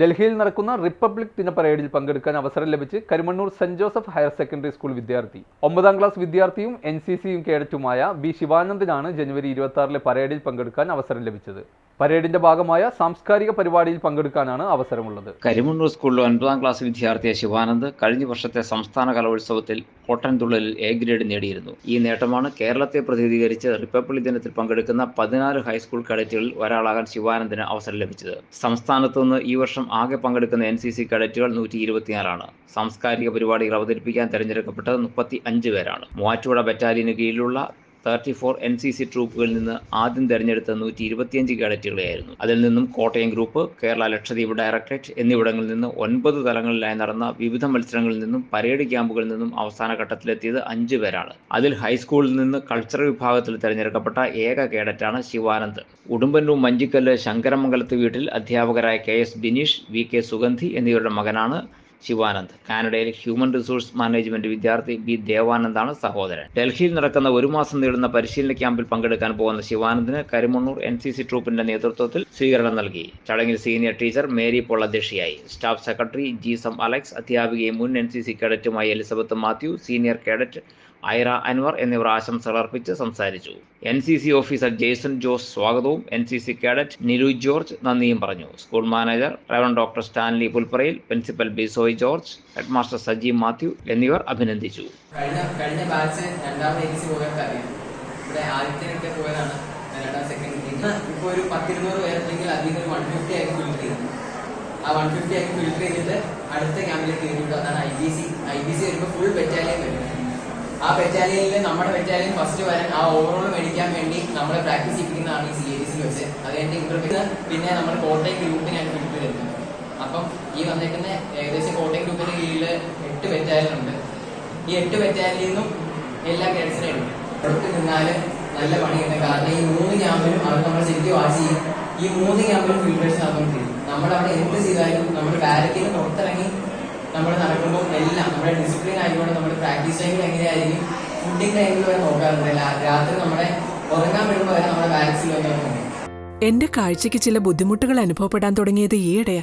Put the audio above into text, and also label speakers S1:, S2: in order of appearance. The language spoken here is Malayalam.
S1: ഡൽഹിയിൽ നടക്കുന്ന റിപ്പബ്ലിക് ദിന പരേഡിൽ പങ്കെടുക്കാൻ അവസരം ലഭിച്ച് Karimannoor Saint Joseph higher secondary school വിദ്യാർത്ഥി. ഒമ്പതാം ക്ലാസ് വിദ്യാർത്ഥിയും എൻ സി സിയും കേഡറ്റുമായ ബി ശിവാനന്ദനാണ് ജനുവരി ഇരുപത്തി പരേഡിൽ പങ്കെടുക്കാൻ അവസരം ലഭിച്ചത്. പരേഡിന്റെ ഭാഗമായ സാംസ്കാരിക പരിപാടിയിൽ പങ്കെടുക്കാനാണ് അവസരമുള്ളത്.
S2: കരിമണ്ണൂർ സ്കൂളിലെ ഒൻപതാം ക്ലാസ് വിദ്യാർത്ഥിയെ ശിവാനന്ദ് കഴിഞ്ഞ വർഷത്തെ സംസ്ഥാന കലോത്സവത്തിൽ ഓട്ടൻതുള്ളലിൽ എ ഗ്രേഡ് നേടിയിരുന്നു. ഈ നേട്ടമാണ് കേരളത്തെ പ്രതിനിധീകരിച്ച് റിപ്പബ്ലിക് ദിനത്തിൽ പങ്കെടുക്കുന്ന പതിനാല് ഹൈസ്കൂൾ കേഡറ്റുകളിൽ ഒരാളാകാൻ ശിവാനന്ദിന് അവസരം ലഭിച്ചത്. സംസ്ഥാനത്തു നിന്ന് ഈ വർഷം ആകെ പങ്കെടുക്കുന്ന എൻ സി സി കേഡറ്റുകൾ നൂറ്റി ഇരുപത്തിനാലാണ് സാംസ്കാരിക പരിപാടികൾ അവതരിപ്പിക്കാൻ തെരഞ്ഞെടുക്കപ്പെട്ടത് മുപ്പത്തി അഞ്ച് പേരാണ്. മൂവാറ്റുപുഴ ബറ്റാലിയന് കീഴിലുള്ള thirty four N C C ട്രൂപ്പുകളിൽ നിന്ന് ആദ്യം തെരഞ്ഞെടുത്ത നൂറ്റി ഇരുപത്തിയഞ്ച് കേഡറ്റുകളെയായിരുന്നു. അതിൽ നിന്നും കോട്ടയം ഗ്രൂപ്പ് കേരള ലക്ഷദ്വീപ് ഡയറക്ടറേറ്റ് എന്നിവിടങ്ങളിൽ നിന്ന് ഒൻപത് തലങ്ങളിലായി നടന്ന വിവിധ മത്സരങ്ങളിൽ നിന്നും പരേഡ് ക്യാമ്പുകളിൽ നിന്നും അവസാന ഘട്ടത്തിലെത്തിയത് അഞ്ച് പേരാണ്. അതിൽ ഹൈസ്കൂളിൽ നിന്ന് കൾച്ചറൽ വിഭാഗത്തിൽ തെരഞ്ഞെടുക്കപ്പെട്ട ഏക കേഡറ്റാണ് ശിവാനന്ദ്. ഉടുമ്പന്നൂർ മഞ്ചിക്കല്ല് ശങ്കരമംഗലത്ത് വീട്ടിൽ അധ്യാപകരായ K S Bineesh V K Sugandhi എന്നിവരുടെ മകനാണ് ശിവാനന്ദ്. കാനഡയിൽ ഹ്യൂമൻ റിസോഴ്സ് മാനേജ്മെന്റ് വിദ്യാർത്ഥി ബി ദേവാനന്ദാണ് സഹോദരൻ. ഡൽഹിയിൽ നടക്കുന്ന ഒരു മാസം നീളുന്ന പരിശീലന ക്യാമ്പിൽ പങ്കെടുക്കാൻ പോകുന്ന ശിവാനന്ദിന് കരിമണ്ണൂർ എൻ സി സി ട്രൂപ്പിന്റെ നേതൃത്വത്തിൽ സ്വീകരണം നൽകി. ചടങ്ങിൽ സീനിയർ ടീച്ചർ മേരി പോൾ അധ്യക്ഷയായി. Staff secretary G Sam Alex അധ്യാപികയും മുൻ N C C കേഡറ്റുമായി Elizabeth Mathew senior cadet Aira Anwar എന്നിവർ ആശംസകൾ അർപ്പിച്ച് സംസാരിച്ചു. N C C officer Jaison Jose സ്വാഗതവും N C C cadet Niru George നന്ദിയും പറഞ്ഞു. School manager Rev doctor Stanley Pulpparayil principal Bisoy George head master Sajeev Mathew എന്നിവർ അഭിനന്ദിച്ചു.
S3: കഴിഞ്ഞ കഴിഞ്ഞ സി പോയതാണ് സെക്കൻഡ് ഒരു ആ വൺ അടുത്ത സി സി ഫുൾ ആ ബറ്റാലിയനിൽ നമ്മുടെ ബറ്റാലിയൻ ഫസ്റ്റ് വരാൻ ആ ഓവറോൾ മേടിക്കാൻ വേണ്ടി നമ്മൾ പ്രാക്ടീസ് ചെയ്യിപ്പിക്കുന്നതാണ് ഈ സി എ സിയിൽ വെച്ച്. അത് കഴിഞ്ഞ് ഇന്റർവ്യൂ പിന്നെ നമ്മുടെ കോട്ടയം ഗ്രൂപ്പിനാണ് ഫിൽറ്റർ ചെയ്യുന്നത് അപ്പം ഈ വന്നേക്കുന്ന ഏകദേശം കോട്ടയം ഗ്രൂപ്പിന്റെ കീഴിൽ എട്ട് ബറ്റാലിയനുണ്ട് ഈ എട്ട് ബറ്റാലിയനിൽ നിന്നും എല്ലാ കേഡറ്റ്സിനെ ഉണ്ട് പുറത്ത് നിന്നാൽ നല്ല പണിയുണ്ട് കാരണം ഈ മൂന്ന് ക്യാമ്പിലും അവർ നമ്മൾ ശരിക്കും വാച്ച് ചെയ്യും. ഈ മൂന്ന് ക്യാമ്പിലും ഫീൽഡേഴ്സ് നടന്നുകൊണ്ടിരിക്കും നമ്മൾ അവിടെ എന്ത് ചെയ്താലും നമ്മൾ ബാരക്കിൽ നിന്ന് പുറത്തിറങ്ങി നമ്മൾ നടക്കുമ്പോൾ എല്ലാം നമ്മുടെ ഡിസിപ്ലിൻ ആയിക്കോട്ടെ നമ്മുടെ പ്രാക്ടീസ് ടൈമിൽ എങ്ങനെയായിരിക്കും? ഫുഡിങ് ടൈമിൽ വരെ നോക്കാറുണ്ട്. രാത്രി നമ്മുടെ ഉറങ്ങാൻ വരുമ്പോൾ വരെ നമ്മുടെ ബാരക്സിൽ വന്നു
S4: എന്റെ കാഴ്ചയ്ക്ക് ചില ബുദ്ധിമുട്ടുകൾ അനുഭവപ്പെടാൻ തുടങ്ങിയത് ഈയിടെയാ.